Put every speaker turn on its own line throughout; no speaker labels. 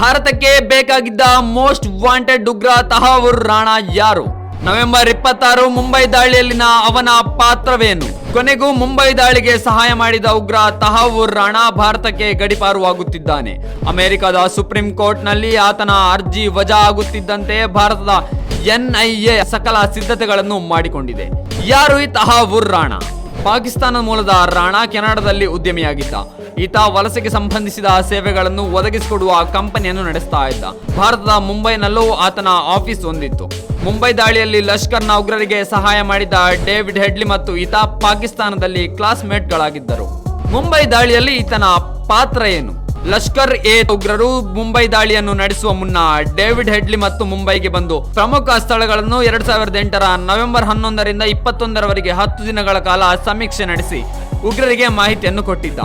ಭಾರತಕ್ಕೆ ಬೇಕಾಗಿದ್ದ most wanted ಉಗ್ರ ತಹಾವುರ್ ರಾಣಾ ಯಾರು? ನವೆಂಬರ್ ಇಪ್ಪತ್ತಾರು ಮುಂಬೈ ದಾಳಿಯಲ್ಲಿನ ಅವನ ಪಾತ್ರವೇನು? ಕೊನೆಗೂ ಮುಂಬೈ ದಾಳಿಗೆ ಸಹಾಯ ಮಾಡಿದ ಉಗ್ರ ತಹಾವೂರ್ ರಾಣಾ ಭಾರತಕ್ಕೆ ಗಡಿಪಾರುವಾಗುತ್ತಿದ್ದಾನೆ. ಅಮೆರಿಕದ ಸುಪ್ರೀಂ ಕೋರ್ಟ್ನಲ್ಲಿ ಆತನ ಅರ್ಜಿ ವಜಾ ಆಗುತ್ತಿದ್ದಂತೆ ಭಾರತದ ಎನ್ಐಎ ಸಕಲ ಸಿದ್ಧತೆಗಳನ್ನು ಮಾಡಿಕೊಂಡಿದೆ. ಯಾರು ಈ ತಹಾವೂರ್ ರಾಣಾ? ಪಾಕಿಸ್ತಾನ ಮೂಲದ ರಾಣಾ ಕೆನಡಾದಲ್ಲಿ ಉದ್ಯಮಿಯಾಗಿದ್ದ. ಈತ ವಲಸೆಗೆ ಸಂಬಂಧಿಸಿದ ಸೇವೆಗಳನ್ನು ಒದಗಿಸಿಕೊಡುವ ಕಂಪನಿಯನ್ನು ನಡೆಸ್ತಾ ಇದ್ದ. ಭಾರತದ ಮುಂಬೈನಲ್ಲೂ ಆತನ ಆಫೀಸ್ ಹೊಂದಿತ್ತು ಮುಂಬೈ ದಾಳಿಯಲ್ಲಿ ಲಷ್ಕರ್ನ ಉಗ್ರರಿಗೆ ಸಹಾಯ ಮಾಡಿದ ಡೇವಿಡ್ ಹೆಡ್ಲಿ ಮತ್ತು ಈತ ಪಾಕಿಸ್ತಾನದಲ್ಲಿ ಕ್ಲಾಸ್ಮೇಟ್ಗಳಾಗಿದ್ದರು. ಮುಂಬೈ ದಾಳಿಯಲ್ಲಿ ಈತನ ಪಾತ್ರ ಏನು? ಲಷ್ಕರ್ ಎ ಉಗ್ರರು ಮುಂಬೈ ದಾಳಿಯನ್ನು ನಡೆಸುವ ಮುನ್ನ ಡೇವಿಡ್ ಹೆಡ್ಲಿ ಮತ್ತು ಮುಂಬೈಗೆ ಬಂದು ಪ್ರಮುಖ ಸ್ಥಳಗಳನ್ನು ಎರಡ್ ಸಾವಿರದ ಎಂಟರ ನವೆಂಬರ್ ಹನ್ನೊಂದರಿಂದ ಇಪ್ಪತ್ತೊಂದರವರೆಗೆ ಹತ್ತು ದಿನಗಳ ಕಾಲ ಸಮೀಕ್ಷೆ ನಡೆಸಿ ಉಗ್ರರಿಗೆ ಮಾಹಿತಿಯನ್ನು ಕೊಟ್ಟಿದ್ದ.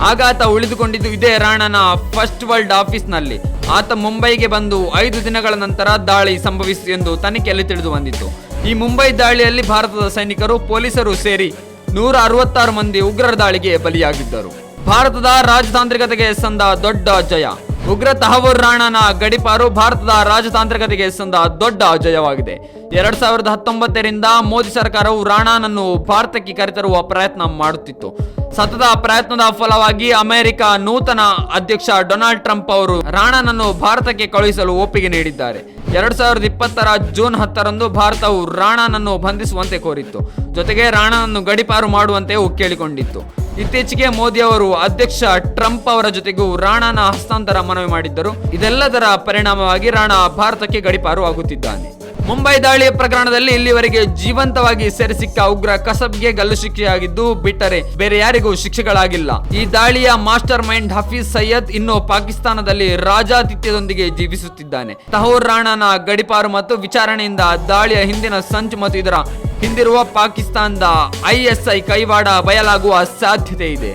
ಆಗ ಆತ ಉಳಿದುಕೊಂಡಿದ್ದು ಇದೇ ರಾಣನ ಫಸ್ಟ್ ವರ್ಲ್ಡ್ ಆಫೀಸ್ನಲ್ಲಿ. ಆತ ಮುಂಬೈಗೆ ಬಂದು ಐದು ದಿನಗಳ ನಂತರ ದಾಳಿ ಸಂಭವಿಸಿತು ಎಂದು ತನಿಖೆಯಲ್ಲಿ ತಿಳಿದು ಬಂದಿತ್ತು. ಈ ಮುಂಬೈ ದಾಳಿಯಲ್ಲಿ ಭಾರತದ ಸೈನಿಕರು, ಪೊಲೀಸರು ಸೇರಿ ನೂರ ಅರವತ್ತಾರು ಮಂದಿ ಉಗ್ರರ ದಾಳಿಗೆ ಬಲಿಯಾಗಿದ್ದರು. ಭಾರತದ ರಾಜತಾಂತ್ರಿಕತೆಗೆ ಸಂದ ದೊಡ್ಡ ಜಯ. ಉಗ್ರ ತಹವೂರ್ ರಾಣನ ಗಡಿಪಾರು ಭಾರತದ ರಾಜತಾಂತ್ರಿಕತೆಗೆ ಸಂದ ದೊಡ್ಡ ಜಯವಾಗಿದೆ. ಎರಡ್ ಸಾವಿರದ ಹತ್ತೊಂಬತ್ತರಿಂದ ಮೋದಿ ಸರ್ಕಾರವು ರಾಣಾನನ್ನು ಭಾರತಕ್ಕೆ ಕರೆತರುವ ಪ್ರಯತ್ನ ಮಾಡುತ್ತಿತ್ತು. ಸತತ ಪ್ರಯತ್ನದ ಫಲವಾಗಿ ಅಮೆರಿಕ ನೂತನ ಅಧ್ಯಕ್ಷ ಡೊನಾಲ್ಡ್ ಟ್ರಂಪ್ ಅವರು ರಾಣಾನನ್ನು ಭಾರತಕ್ಕೆ ಕಳುಹಿಸಲು ಒಪ್ಪಿಗೆ ನೀಡಿದ್ದಾರೆ. ಎರಡ್ ಸಾವಿರದ ಇಪ್ಪತ್ತರ ಜೂನ್ ಹತ್ತರಂದು ಭಾರತವು ರಾಣಾನನ್ನು ಬಂಧಿಸುವಂತೆ ಕೋರಿತ್ತು. ಜೊತೆಗೆ ರಾಣಾನನ್ನು ಗಡಿಪಾರು ಮಾಡುವಂತೆಯೂ ಕೇಳಿಕೊಂಡಿತ್ತು. ಇತ್ತೀಚೆಗೆ ಮೋದಿ ಅವರು ಅಧ್ಯಕ್ಷ ಟ್ರಂಪ್ ಅವರ ಜೊತೆಗೂ ರಾಣಾನ ಹಸ್ತಾಂತರ ಮನವಿ ಮಾಡಿದ್ದರು. ಇದೆಲ್ಲದರ ಪರಿಣಾಮವಾಗಿ ರಾಣಾ ಭಾರತಕ್ಕೆ ಗಡಿಪಾರು ಆಗುತ್ತಿದ್ದಾನೆ. ಮುಂಬೈ ದಾಳಿ ಪ್ರಕರಣದಲ್ಲಿ ಇಲ್ಲಿವರೆಗೆ ಜೀವಂತವಾಗಿ ಸೆರೆ ಸಿಕ್ಕ ಉಗ್ರ ಕಸಬ್ಗೆ ಗಲ್ಲು ಶಿಕ್ಷೆಯಾಗಿದ್ದು ಬಿಟ್ಟರೆ ಬೇರೆ ಯಾರಿಗೂ ಶಿಕ್ಷೆಗಳಾಗಿಲ್ಲ. ಈ ದಾಳಿಯ ಮಾಸ್ಟರ್ ಮೈಂಡ್ ಹಫೀಜ್ ಸೈಯದ್ ಇನ್ನು ಪಾಕಿಸ್ತಾನದಲ್ಲಿ ರಾಜಾತಿಥ್ಯದೊಂದಿಗೆ ಜೀವಿಸುತ್ತಿದ್ದಾನೆ. ತಹೋರ್ ರಾಣಾನ ಗಡಿಪಾರು ಮತ್ತು ವಿಚಾರಣೆಯಿಂದ ದಾಳಿಯ ಹಿಂದಿನ ಸಂಚು ಮತ್ತು ಇದರ ಹಿಂದಿರುವ ಪಾಕಿಸ್ತಾನದ ಐಎಸ್ಐ ಕೈವಾಡ ಬಯಲಾಗುವ ಸಾಧ್ಯತೆ ಇದೆ.